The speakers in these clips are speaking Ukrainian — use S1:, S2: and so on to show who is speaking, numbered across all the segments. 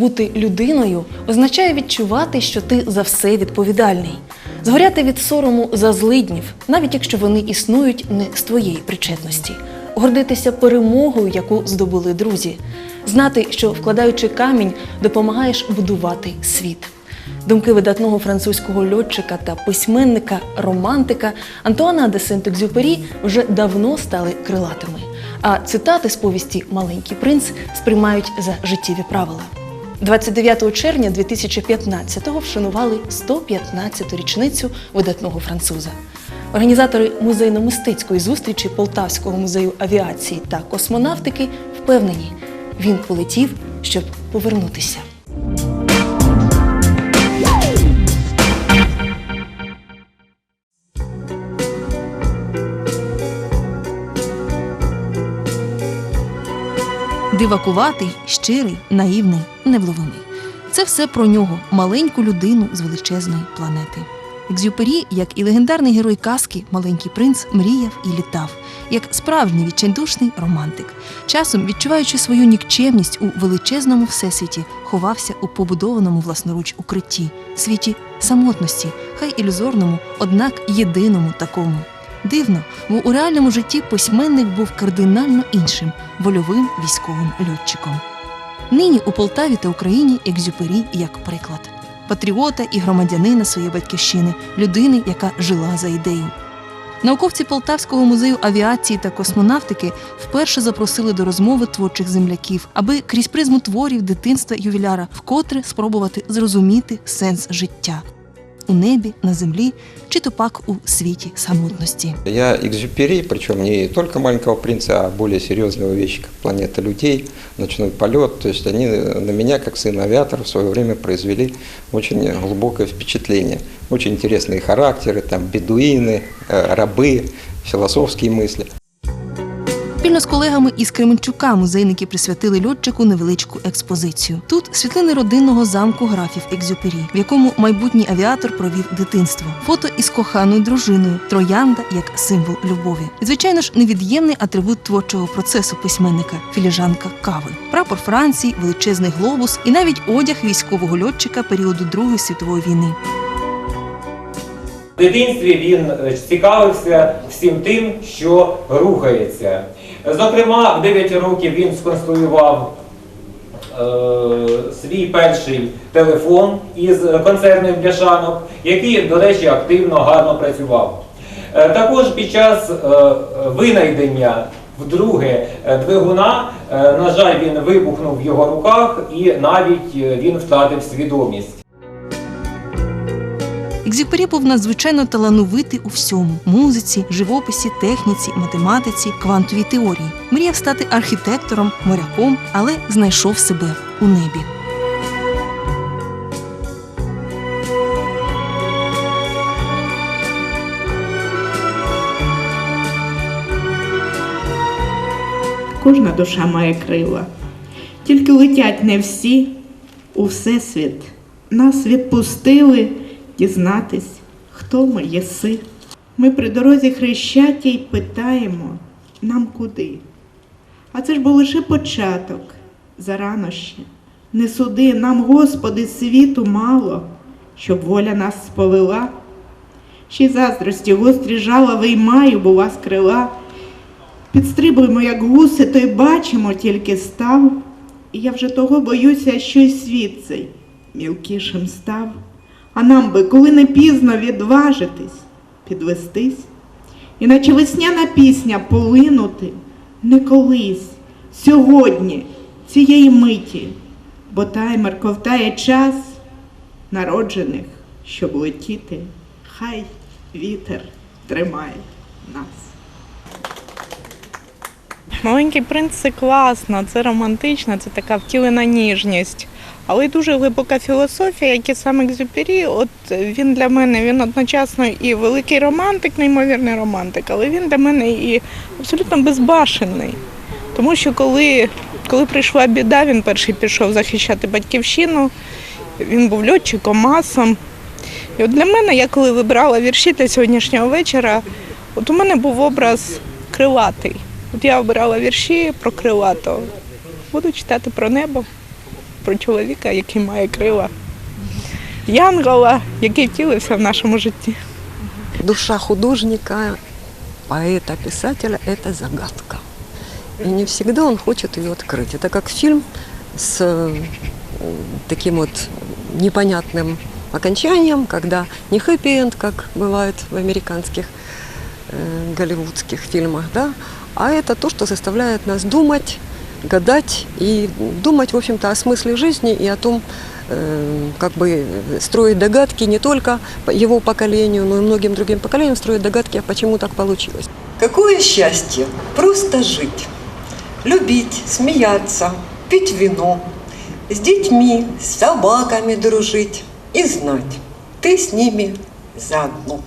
S1: Бути людиною означає відчувати, що ти за все відповідальний, згоряти від сорому за злиднів, навіть якщо вони існують не з твоєї причетності, гордитися перемогою, яку здобули друзі, знати, що вкладаючи камінь, допомагаєш будувати світ. Думки видатного французького льотчика та письменника романтика Антуана де Сент-Екзюпері вже давно стали крилатими. А цитати з повісті Маленький принц сприймають за життєві правила. 29 червня 2015-го вшанували 115-ту річницю видатного француза. Організатори музейно-мистецької зустрічі Полтавського музею авіації та космонавтики впевнені, він полетів, щоб повернутися. Дивакуватий, щирий, наївний, невловимий. Це все про нього, маленьку людину з величезної планети. Екзюпері, як і легендарний герой казки, маленький принц мріяв і літав, як справжній відчайдушний романтик. Часом, відчуваючи свою нікчемність у величезному всесвіті, ховався у побудованому власноруч укритті, світі самотності, хай ілюзорному, однак єдиному такому. Дивно, бо у реальному житті письменник був кардинально іншим вольовим військовим льотчиком. Нині у Полтаві та Україні Екзюпері як приклад патріота і громадянина своєї батьківщини, людини, яка жила за ідею. Науковці Полтавського музею авіації та космонавтики вперше запросили до розмови творчих земляків, аби крізь призму творів дитинства ювіляра вкотре спробувати зрозуміти сенс життя у небі, на землі чи то пак у світі самотності.
S2: Я экзюпери, причем не только маленького принца, а более серьезного вещи, как планета людей, ночной полет. То есть они на меня, как сын авиатора, в свое время произвели очень глубокое впечатление. Очень интересные характеры, там бедуины, э, рабы, философские мысли.
S1: З колегами із Кременчука музейники присвятили льотчику невеличку експозицію. Тут світлини родинного замку графів Екзюпері, в якому майбутній авіатор провів дитинство. Фото із коханою дружиною, троянда як символ любові. Звичайно ж, невід'ємний атрибут творчого процесу письменника філіжанка кави, прапор Франції, величезний глобус і навіть одяг військового льотчика періоду Другої світової війни.
S3: В дитинстві він е, цікавився всім тим, що рухається. Зокрема, в 9 років він сконструював е, свій перший телефон із концерних бляшанок, який, до речі, активно гарно працював. Е, також під час е, винайдення вдруге двигуна, на жаль, він вибухнув в його руках і навіть він втратив свідомість.
S1: Екзюпері був надзвичайно талановитий у всьому музиці, живописі, техніці, математиці, квантовій теорії. Мріяв стати архітектором, моряком, але знайшов себе у небі.
S4: Кожна душа має крила. Тільки летять не всі у всесвіт. Нас відпустили дізнатись, хто ми єси. Ми при дорозі хрещаті й питаємо, нам куди. А це ж був лише початок, зарано ще. Не суди нам, Господи, світу мало, щоб воля нас сповела. Ще й заздрості гострі жала виймаю, бо вас крила. Підстрибуємо, як гуси, то й бачимо, тільки став. І я вже того боюся, що й світ цей мілкішим став. А нам би, коли не пізно відважитись, підвестись, іначе весняна пісня полинути не колись, сьогодні, цієї миті, бо таймер ковтає час народжених, щоб летіти, хай вітер тримає нас.
S5: Маленький принц це класно, це романтично, це така втілена ніжність. Але дуже глибока філософія, як і сам Екзюпері. От він для мене він одночасно і великий романтик, неймовірний романтик, але він для мене і абсолютно безбашений. Тому що коли, коли прийшла біда, він перший пішов захищати батьківщину, він був льотчиком, масом. І от для мене, я коли вибирала вірші для сьогоднішнього вечора, от у мене був образ крилатий. От я обирала вірші про крилато. Буду читати про небо. про чоловіка, який має крила. Янгола, який втілився в нашому житті.
S6: Душа художника, поэта, писателя – это загадка. И не всегда он хочет ее открыть. Это как фильм с э, таким вот непонятным окончанием, когда не хэппи-энд, как бывает в американских э, голливудских фильмах, да, а это то, что заставляет нас думать, гадать и думать, в общем-то, о смысле жизни и о том, э, как бы строить догадки не только его поколению, но и многим другим поколениям строить догадки, а почему так получилось.
S7: Какое счастье просто жить, любить, смеяться, пить вино, с детьми, с собаками дружить и знать, ты с ними заодно.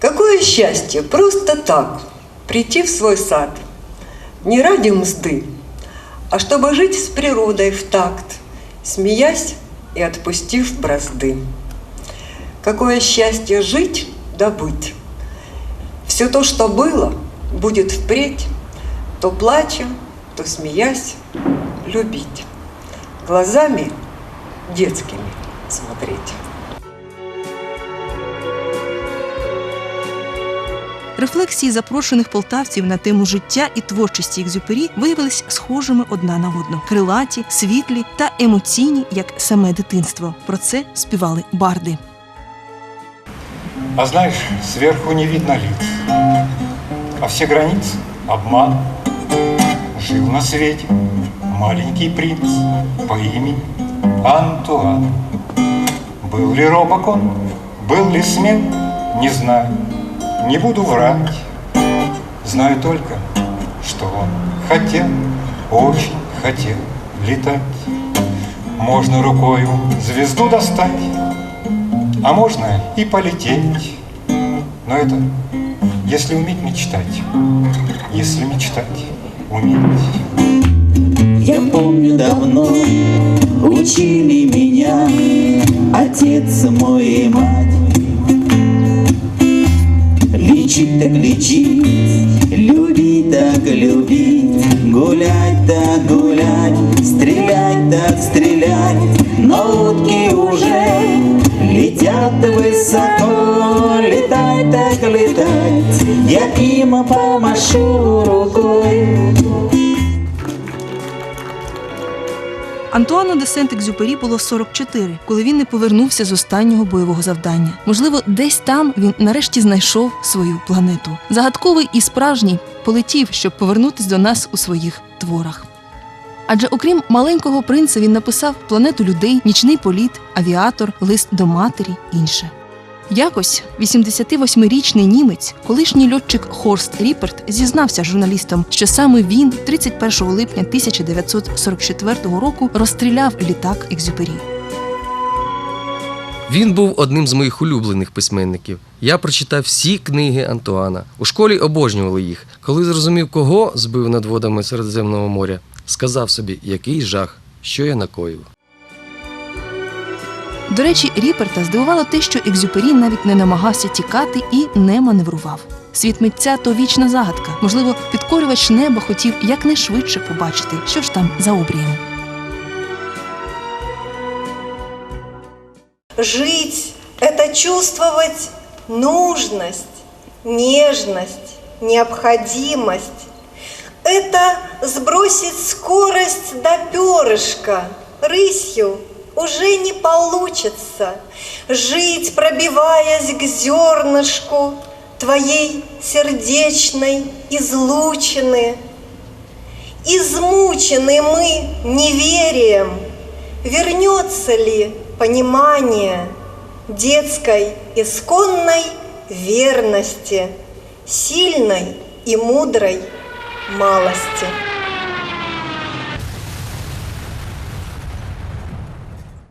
S7: Какое счастье просто так прийти в свой сад, не ради мзды, а чтобы жить с природой в такт, смеясь и отпустив бразды. Какое счастье жить да быть, все то, что было, будет впредь, то плача, то смеясь, любить. Глазами детскими смотреть.
S1: Рефлексії запрошених полтавців на тему життя і творчості Екзюпері виявились схожими одна на одну: крилаті, світлі та емоційні, як саме дитинство. Про це співали барди.
S8: А знаешь, сверху не видно лиц, а все границы — обман. Жил на свете маленький принц по имени Антуан. Был ли робок он, был ли смел, не знаю, Не буду врать. Знаю только, что он хотел, очень хотел летать. Можно рукою звезду достать, а можно и полететь. Но это если уметь мечтать, если мечтать уметь.
S9: Я помню давно учили меня отец мой и мать. Лечить так лечить, любить так любить, гулять так гулять, стрелять так стрелять. Но утки уже летят высоко, летай так летать, я им помашу рукой.
S1: Антуану де Сент-Екзюпері було 44, коли він не повернувся з останнього бойового завдання. Можливо, десь там він нарешті знайшов свою планету. Загадковий і справжній полетів, щоб повернутись до нас у своїх творах. Адже окрім маленького принца, він написав планету людей, нічний політ, авіатор, лист до матері, інше. Якось 88-річний німець, колишній льотчик Хорст Ріперт, зізнався журналістам, що саме він 31 липня 1944 року розстріляв літак Екзюпері.
S10: Він був одним з моїх улюблених письменників. Я прочитав всі книги Антуана. У школі обожнювали їх. Коли зрозумів, кого збив над водами Середземного моря, сказав собі, який жах, що я накоїв.
S1: До речі, Ріперта здивувало те, що Екзюпері навіть не намагався тікати і не маневрував. Світ митця то вічна загадка. Можливо, підкорювач неба хотів якнайшвидше побачити, що ж там за обрієм.
S11: Жить – это чувствовать нужность, нежность, необходимость. Это сбросить скорость до перышка. Рысью уже не получится. Жить, пробиваясь к зернышку твоей сердечной излучины. Измучены мы неверием. Вернется ли понимание детской исконной верности, сильной и мудрой малости?